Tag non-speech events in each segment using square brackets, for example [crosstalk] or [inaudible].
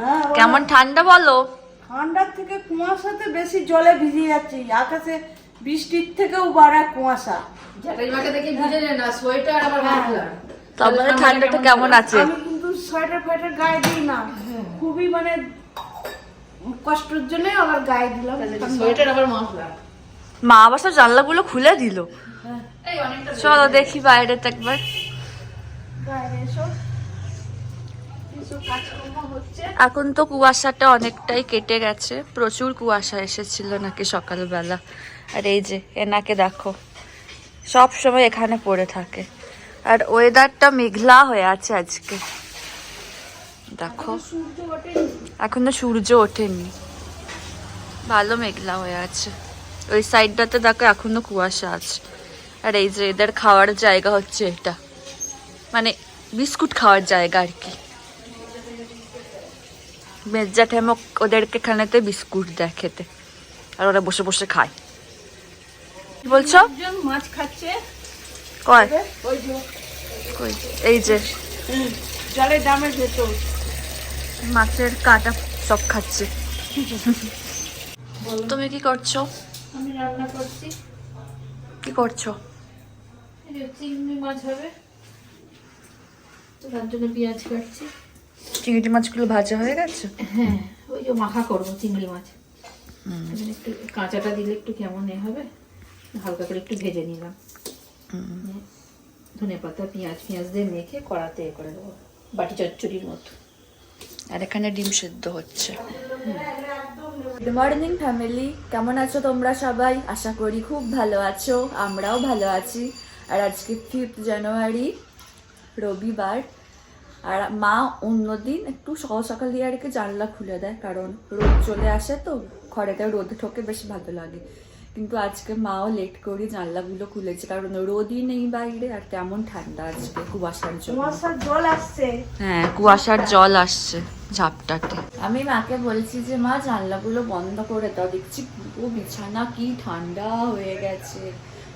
হ্যাঁ। কেমন ঠান্ডা বলো? ঠান্ডার থেকে কুয়াশাতে বেশি জলে ভিজে যাচ্ছি। আকাশে বৃষ্টির থেকেও বাড়া কুয়াশা। জ্যাঠাইমাকে দেখে বুঝে যায় না সোয়েটার আবার মাফলার তোমাদের ঠান্ডাটা কেমন আছে? আমি কিন্তু সোয়েটার ফোয়েটার গায়ে দিই না। খুবই মানে কষ্টের জন্য আবার গায়ে দিলাম। সোয়েটার আবার মাফলার মা আবার সব জানলাগুলো খুলে দিল। চলো দেখি বাইরে তো একবার। গায়ে এসো। এখন তো কুয়াশাটা অনেকটাই কেটে গেছে। প্রচুর কুয়াশা এসেছিল নাকি সকালবেলা। আর এই যে এনাকে দেখো সব সময় এখানে পড়ে থাকে। আর ওয়েদারটা মেঘলা হয়ে আছে আজকে। দেখো এখনও সূর্য ওঠেনি। ভালো মেঘলা হয়ে আছে। ওই সাইডটাতে দেখো এখনও কুয়াশা আছে। আর এই যে এদের খাওয়ার জায়গা হচ্ছে এটা। মানে বিস্কুট খাওয়ার জায়গা আর কি। মেজ্জা ঠেমক ওদেরকে এখানেতে বিস্কুট দেয় খেতে। আর ওরা বসে বসে খায়। কি বলছো? মাছ খাচ্ছে। কয়? কই? এই যে। জলের দামের ভেতর। মাছের কাটা সব খাচ্ছে। তুমি কি করছ? আমি রান্না করছি। কি করছ? চিংড়ি মাছ হবে। তার জন্য পেঁয়াজ কাটছি। চিংড়ি মাছগুলো ভাজা হয়ে গেছে? হ্যাঁ ওই যে মাখা করব চিংড়ি মাছ। একটু কাঁচাটা দিলে একটু কেমন এ হবে হালকা করে একটু ভেজে নিলাম। ধনে পাতা পেঁয়াজ পেঁয়াজ দিয়ে মেখে কড়াতে এ করে দেবো বাটি চচ্চড়ির মতো। আর এখানে ডিম সেদ্ধ হচ্ছে। গুড মর্নিং ফ্যামিলি কেমন আছো তোমরা সবাই? আশা করি খুব ভালো আছো আমরাও ভালো আছি। আর আজকে ফিফথ জানুয়ারি রবিবার। আর মা অন্যদিন একটু সকাল সকাল দিয়ে আর কি জানলা খুলে দেয় কারণ রোদ চলে আসে তো ঘরেতে রোদ ঠোকে বেশ ভালো লাগে। কিন্তু আজকে মাও লেট করে জানলাগুলো খুলেছে কারণ রোদই নেই বাইরে আর তেমন ঠান্ডা আজকে কুয়াশার জন্য। কুয়াশার জল আসছে। হ্যাঁ কুয়াশার জল আসছে ঝাপটাতে। আমি মাকে বলছি যে মা জানলাগুলো বন্ধ করে দাও দেখছি পুরো বিছানা কি ঠান্ডা হয়ে গেছে।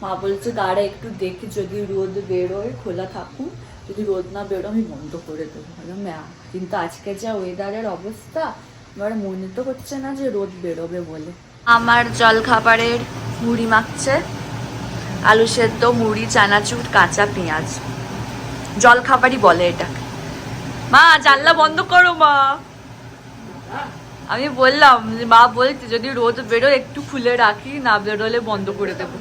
মা বলছে দাঁড়া একটু দেখি যদি রোদ বেরোয় খোলা থাকুক। যদি রোদ না বেরো আমি বন্ধ করে দেবো। ম্যা কিন্তু আজকে যা ওয়েদারের অবস্থা, আমার মনে তো হচ্ছে না যে রোদ বেরোবে বলে। আমার জল খাবারের মুড়ি মাখছে, আলু সেদ্ধ, মুড়ি, চানাচুর, কাঁচা পেঁয়াজ। জল খাবারই বলে এটা। মা, জানলা বন্ধ করো, মা। আমি বললাম, মা বলছে, যদি রোদ বেরো একটু খুলে রাখি, না বেরোলে বন্ধ করে দেবো।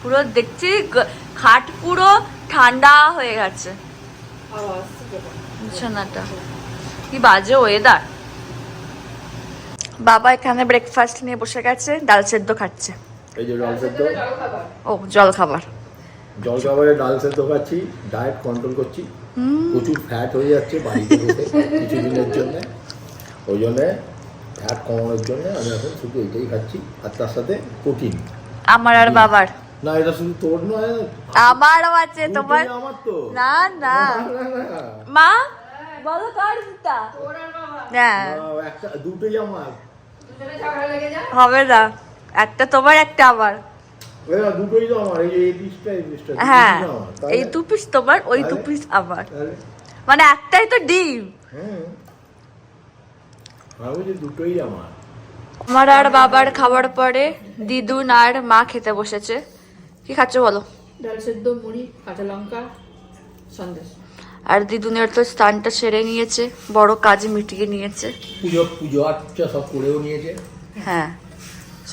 পুরো দেখছি খাট পুরো ঠান্ডা হয়ে গেছে। বিছানাটা। কি বাজে ওয়েদার বাবা এখানে ব্রেকফাস্ট নিয়ে বসে গেছে ডাল সেদ্ধ খাচ্ছে। এই যে ডাল সেদ্ধ। ও জল খাবার। জল খাবারে ডাল সেদ্ধ খাচ্ছি ডায়েট কন্ট্রোল করছি। প্রচুর ফ্যাট হয়ে যাচ্ছে বাড়িতে কিছুদিনের জন্য। ওই জন্যে ফ্যাট কমানোর জন্য আমি এখন শুধু এটাই খাচ্ছি আর তার সাথে প্রোটিন আমার আর বাবার। না এটা শুধু তোর নয় আমারও আছে তোমার আমার তো। না না। মা বলো কার জুতা? হ্যাঁ। একটা দুটোই আমার। হবে না একটা তোমার একটা আমার। দুটোই তো আমার এই পিসটা এই পিসটা হ্যাঁ? এই দু পিস তোমার ওই দু তাহলে? পিস আমার। মানে একটাই তো ডিম। হুম। দুটোই আমার। আমার আর বাবার খাবার পরে দিদুন আর মা খেতে বসেছে। কি খাচ্ছ বলো? ডাল সেদ্ধ মুড়ি কাঁচা লঙ্কা সন্দেশ। আর দিদুনের তো স্থানটা সেরে নিয়েছে বড় কাজ মিটিয়ে নিয়েছে। পুজো পুজো আচ্ছা সব করেও নিয়েছে। হ্যাঁ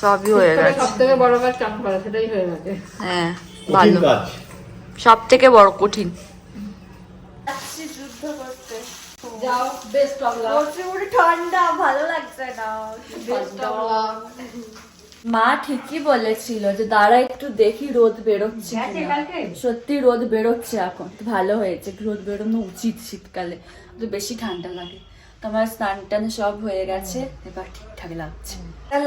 সবই হয়ে গেছে। সব থেকে বড় কাজ চান করা সেটাই হয়ে গেছে। হ্যাঁ কঠিন ভালো। কাজ। সব থেকে বড় কঠিন। যুদ্ধ করতে। যাও বেস্ট অফ লাক ঠান্ডা ভালো লাগছে না। বেস্ট অফ লাক মা ঠিকই বলেছিল যে দাঁড়া একটু দেখি রোদ বেরোচ্ছে সত্যি রোদ বেরোচ্ছে এখন। ভালো হয়েছে রোদ বেরোনো উচিত শীতকালে। তো বেশি ঠান্ডা লাগে। তোমার স্নান টান সব হয়ে গেছে এবার ঠিকঠাক লাগছে।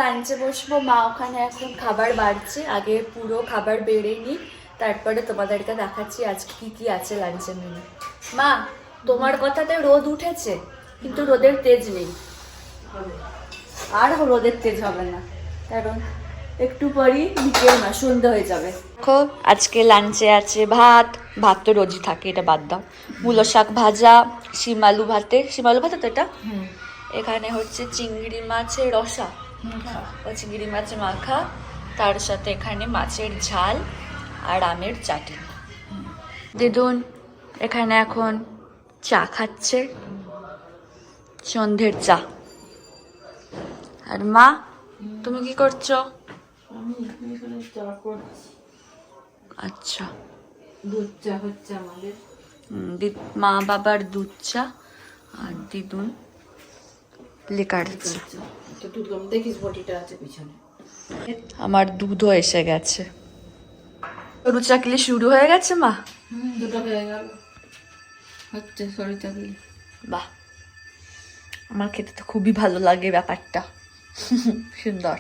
লাঞ্চে বসবো মা ওখানে এখন খাবার বাড়ছে আগে পুরো খাবার বেড়ে নি তারপরে তোমাদেরকে দেখাচ্ছি আজকে কি কি আছে লাঞ্চে মেনু মা তোমার কথাতে রোদ উঠেছে কিন্তু রোদের তেজ নেই। আর রোদের তেজ হবে না। কারণ একটু পরই বিকেল না সন্ধ্যা হয়ে যাবে। দেখো আজকে লাঞ্চে আছে ভাত ভাত তো রোজই থাকে এটা বাদ দাও। মূলো শাক ভাজা শিমালু ভাতে। শিমালু ভাতে তো এটা? এখানে হচ্ছে চিংড়ি মাছের রসা। ও চিংড়ি মাছের মাখা তার সাথে এখানে মাছের ঝাল আর আমের চাটনি। দিদুন এখানে এখন চা খাচ্ছে। সন্ধ্যের চা। আর মা? তুমি কি করছ? আমি এখানে চা করছি। আচ্ছা। দুধ চা হচ্ছে আমাদের। মা বাবার দুধ চা আর দিদুন চা। দেখিস বটিটা আছে পিছনে। আমার দুধও এসে গেছে। সরু চাকলি শুরু হয়ে গেছে মা? হুম দুটো হয়ে গেল। হচ্ছে সরি চাকরি বাহ। আমার খেতে তো খুবই ভালো লাগে ব্যাপারটা। [laughs] সুন্দর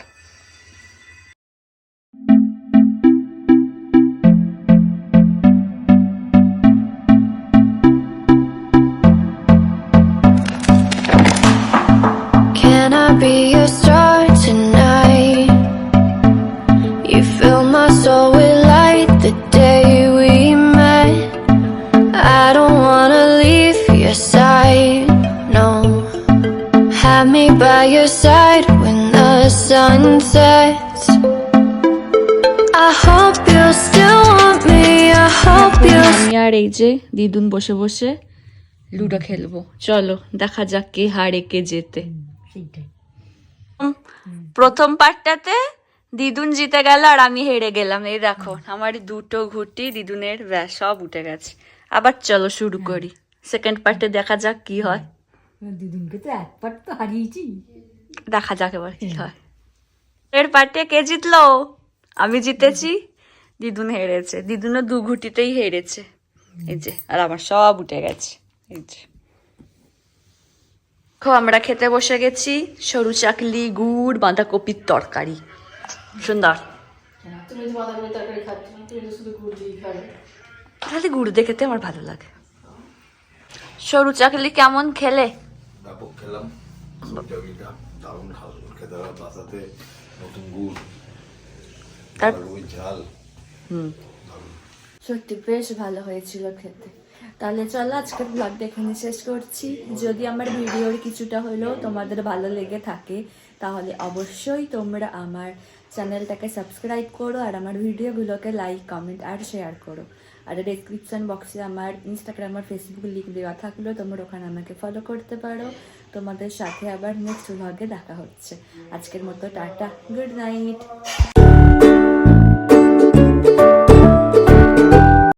Can I be your star tonight? You fill my soul with light the day we met. I don't wanna leave your side, no. Have me by your side when The sun sets. I hope you still want me. I hope you [laughs] আমি আর এই যে দিদুন বসে বসে ludo খেলব। চলো দেখা যাক কে হারে কে জেতে। প্রথম পার্টটাতে দিদুন জিতে গেল আর আমি হেরে গেলাম। এই দেখো আমার দুটো ঘুটি দিদুনের ব্যাস সব উঠে গেছে। আবার চলো শুরু করি। সেকেন্ড পার্টে দেখা যাক কি হয়। দিদিনকে তো একবার তো হারিয়েছি। দেখা যাক এবার কি হয়। এর পার্টে কে জিতলো? আমি জিতেছি দিদুন হেরেছে। দিদুনও দু ঘুটিতেই হেরেছে। এই যে আর আমার সব উঠে গেছে। এই যে। আমরা খেতে বসে গেছি। সরু চাকলি গুড় বাঁধাকপির তরকারি। সুন্দর। তাহলে গুড় দিয়ে খেতে আমার ভালো লাগে। সরু চাকলি কেমন খেলে? খেলাম। দারুণ হবে তার নতুন গুড় ওই ঝাল। সত্যি বেশ ভালো হয়েছিল খেতে। তাহলে চলো আজকের ব্লগটা এখানে শেষ করছি। যদি আমার ভিডিওর কিছুটা হলেও তোমাদের ভালো লেগে থাকে তাহলে অবশ্যই তোমরা আমার চ্যানেলটাকে সাবস্ক্রাইব করো আর আমার ভিডিওগুলোকে লাইক কমেন্ট আর শেয়ার করো। আর ডেসক্রিপশন বক্সে আমার ইনস্টাগ্রাম আর ফেসবুক লিঙ্ক দেওয়া থাকলেও তোমরা ওখানে আমাকে ফলো করতে পারো। তোমাদের সাথে আবার নেক্সট ভ্লগে দেখা হচ্ছে। আজকের মতো টাটা গুড নাইট